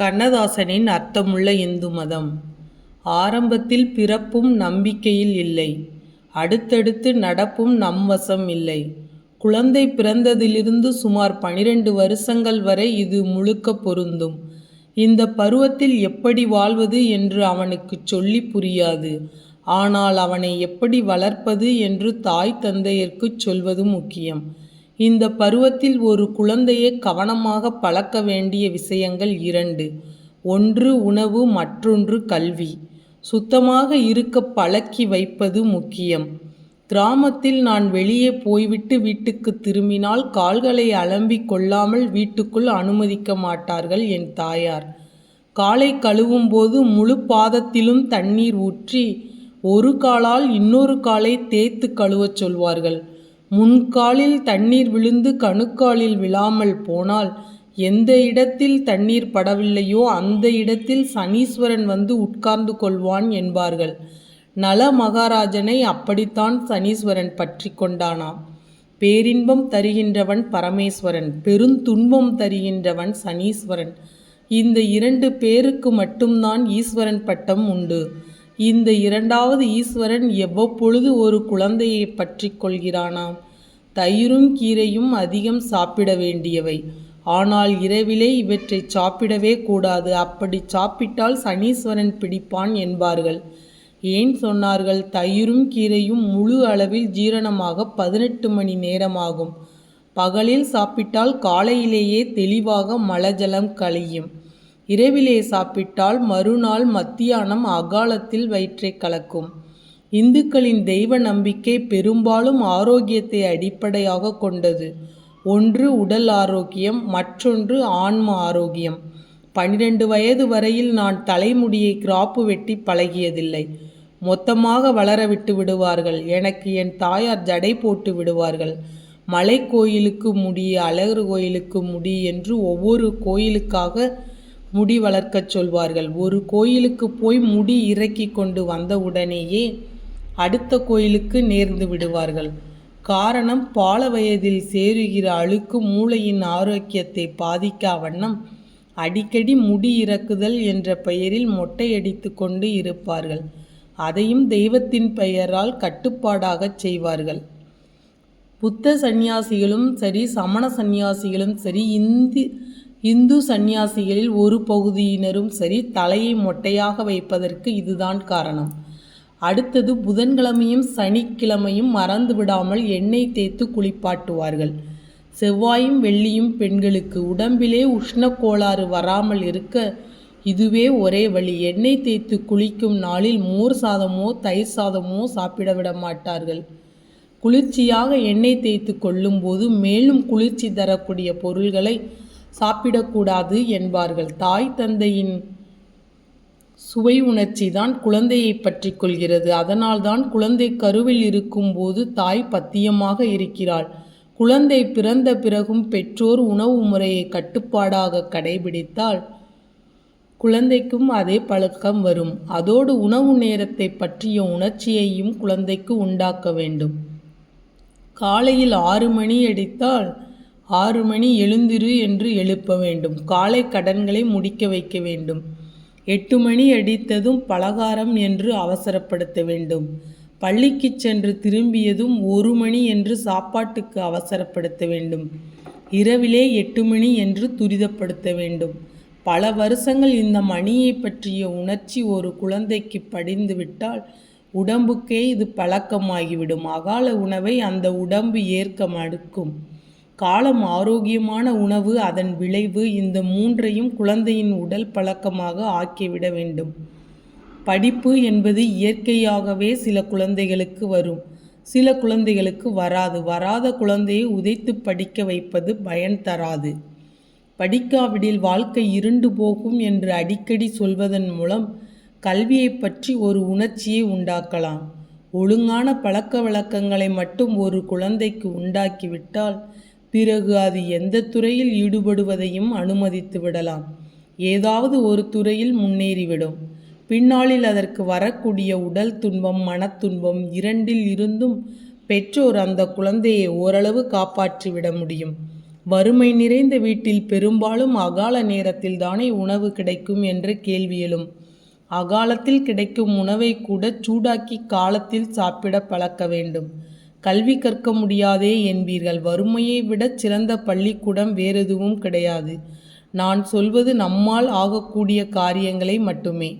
கண்ணதாசனின் அர்த்தமுள்ள இந்து மதம். ஆரம்பத்தில் பிறப்பும் நம்பிக்கையில் இல்லை. அடுத்தடுத்து நடப்பும் நம் வசம் இல்லை. குழந்தை பிறந்ததிலிருந்து சுமார் பனிரெண்டு வருஷங்கள் வரை இது முழுக்க பொருந்தும். இந்த பருவத்தில் எப்படி வாழ்வது என்று அவனுக்குச் சொல்லி புரியாது. ஆனால் அவனை எப்படி வளர்ப்பது என்று தாய் தந்தையர்க்குச் சொல்வது முக்கியம். இந்த பருவத்தில் ஒரு குழந்தையை கவனமாக பழக்க வேண்டிய விஷயங்கள் இரண்டு. ஒன்று உணவு மற்றொன்று கல்வி. சுத்தமாக இருக்க பழக்கி வைப்பது முக்கியம். கிராமத்தில் நான் வெளியே போய்விட்டு வீட்டுக்கு திரும்பினால் கால்களை அலம்பிக் கொள்ளாமல் வீட்டுக்குள் அனுமதிக்க மாட்டார்கள் என் தாயார். காலை கழுவும் போது முழு பாதத்திலும் தண்ணீர் ஊற்றி ஒரு காலால் இன்னொரு காலை தேய்த்து கழுவச் சொல்வார்கள். முன்காலில் தண்ணீர் விழுந்து கணுக்காலில் விழாமல் போனால் எந்த இடத்தில் தண்ணீர் படவில்லையோ அந்த இடத்தில் சனீஸ்வரன் வந்து உட்கார்ந்து கொள்வான் என்பார்கள். நல மகாராஜனை அப்படித்தான் சனீஸ்வரன் பற்றி கொண்டானாம். பேரின்பம் தருகின்றவன் பரமேஸ்வரன் பெருந்துன்பம் தருகின்றவன் சனீஸ்வரன். இந்த இரண்டு பேருக்கு மட்டும்தான் ஈஸ்வரன் பட்டம் உண்டு. இந்த இரண்டாவது ஈஸ்வரன் எவ்வப்பொழுது ஒரு குழந்தையை பற்றி கொள்கிறானாம்? தயிரும் கீரையும் அதிகம் சாப்பிட வேண்டியவை. ஆனால் இரவிலே இவற்றை சாப்பிடவே கூடாது. அப்படி சாப்பிட்டால் சனீஸ்வரன் பிடிப்பான் என்பார்கள். ஏன் சொன்னார்கள்? தயிரும் கீரையும் முழு அளவில் ஜீரணமாக பதினெட்டு மணி நேரமாகும். பகலில் சாப்பிட்டால் காலையிலேயே தெளிவாக மலஜலம் கழியும். இரவிலே சாப்பிட்டால் மறுநாள் மத்தியானம் அகாலத்தில் வயிற்றை கலக்கும். இந்துக்களின் தெய்வ நம்பிக்கை பெரும்பாலும் ஆரோக்கியத்தை அடிப்படையாக கொண்டது. ஒன்று உடல் ஆரோக்கியம் மற்றொன்று ஆன்ம ஆரோக்கியம். பனிரெண்டு வயது வரையில் நான் தலைமுடியை கிராப்பு வெட்டி பழகியதில்லை. மொத்தமாக வளர விட்டு விடுவார்கள். எனக்கு என் தாயார் ஜடை போட்டு விடுவார்கள். மலை கோயிலுக்கு முடி அழகர் கோயிலுக்கு முடி என்று ஒவ்வொரு கோயிலுக்காக முடி வளர்க்கச் சொல்வார்கள். ஒரு கோயிலுக்கு போய் முடி இறக்கி கொண்டு வந்தவுடனேயே அடுத்த கோயிலுக்கு நேர்ந்து விடுவார்கள். காரணம் பால வயதில் சேருகிற அழுக்கு மூளையின் ஆரோக்கியத்தை பாதிக்கா வண்ணம் அடிக்கடி முடி இறக்குதல் என்ற பெயரில் மொட்டையடித்து கொண்டு இருப்பார்கள். அதையும் தெய்வத்தின் பெயரால் கட்டுப்பாடாகச் செய்வார்கள். புத்த சந்நியாசிகளும் சரி சமண சந்நியாசிகளும் சரி இந்தி இந்து சந்நியாசிகளில் ஒரு பகுதியினரும் சரி தலையை மொட்டையாக வைப்பதற்கு இதுதான் காரணம். அடுத்தது புதன்கிழமையும் சனிக்கிழமையும் மறந்து விடாமல் எண்ணெய் தேய்த்து குளிப்பாட்டுவார்கள். செவ்வாயும் வெள்ளியும் பெண்களுக்கு உடம்பிலே உஷ்ண கோளாறு வராமல் இருக்க இதுவே ஒரே வழி. எண்ணெய் தேய்த்து குளிக்கும் நாளில் மோர் சாதமோ தயிர் சாதமோ சாப்பிட விட மாட்டார்கள். குளிர்ச்சியாக எண்ணெய் தேய்த்து கொள்ளும்போது மேலும் குளிர்ச்சி தரக்கூடிய பொருள்களை சாப்பிடக்கூடாது என்பார்கள். தாய் தந்தையின் சுவை உணர்ச்சி தான் குழந்தையை பற்றி கொள்கிறது. அதனால்தான் குழந்தை கருவில் இருக்கும்போது தாய் பத்தியமாக இருக்கிறாள். குழந்தை பிறந்த பிறகும் பெற்றோர் உணவு முறையை கட்டுப்பாடாக கடைபிடித்தால் குழந்தைக்கும் அதே பழக்கம் வரும். அதோடு உணவு நேரத்தை பற்றிய உணர்ச்சியையும் குழந்தைக்கு உண்டாக்க வேண்டும். காலையில் ஆறு மணி அடித்தால் ஆறு மணி எழுந்திரு என்று எழுப்ப வேண்டும். காலை கடன்களை முடிக்க வைக்க வேண்டும். எட்டு மணி அடித்ததும் பலகாரம் என்று அவசரப்படுத்த வேண்டும். பள்ளிக்கு சென்று திரும்பியதும் ஒரு மணி என்று சாப்பாட்டுக்கு அவசரப்படுத்த வேண்டும். இரவிலே எட்டு மணி என்று துரிதப்படுத்த வேண்டும். பல வருஷங்கள் இந்த மணியை பற்றிய உணர்ச்சி ஒரு குழந்தைக்கு படிந்துவிட்டால் உடம்புக்கே இது பழக்கமாகிவிடும். அகால உணவை அந்த உடம்பு ஏற்க மறுக்கும். காலம் ஆரோக்கியமான உணவு அதன் விளைவு இந்த மூன்றையும் குழந்தையின் உடல் பழக்கமாக ஆக்கிவிட வேண்டும். படிப்பு என்பது இயற்கையாகவே சில குழந்தைகளுக்கு வரும். சில குழந்தைகளுக்கு வராது. வராத குழந்தையை உதைத்து படிக்க வைப்பது பயன் தராது. படிக்காவிடில் வாழ்க்கை இருண்டு போகும் என்று அடிக்கடி சொல்வதன் மூலம் கல்வியை பற்றி ஒரு உணர்ச்சியை உண்டாக்கலாம். ஒழுங்கான பழக்க வழக்கங்களை மட்டும் ஒரு குழந்தைக்கு உண்டாக்கிவிட்டால் பிறகு அது எந்த துறையில் ஈடுபடுவதையும் அனுமதித்து விடலாம். ஏதாவது ஒரு துறையில் முன்னேறிவிடும். பின்னாளில் அதற்கு வரக்கூடிய உடல் துன்பம் மனத்துன்பம் இரண்டில் இருந்தும் பெற்றோர் அந்த குழந்தையை ஓரளவு காப்பாற்றிவிட முடியும். வறுமை நிறைந்த வீட்டில் பெரும்பாலும் அகால நேரத்தில் தானே உணவு கிடைக்கும் என்ற கேள்வி எழும். அகாலத்தில் கிடைக்கும் உணவை கூட சூடாக்கி காலத்தில் சாப்பிட பழக்க வேண்டும். கல்வி கற்க முடியாதே என்பீர்கள். வறுமையை விடச் சிறந்த பள்ளிக்கூடம் வேறெதுவும் கிடையாது. நான் சொல்வது நம்மால் ஆகக்கூடிய காரியங்களை மட்டுமே.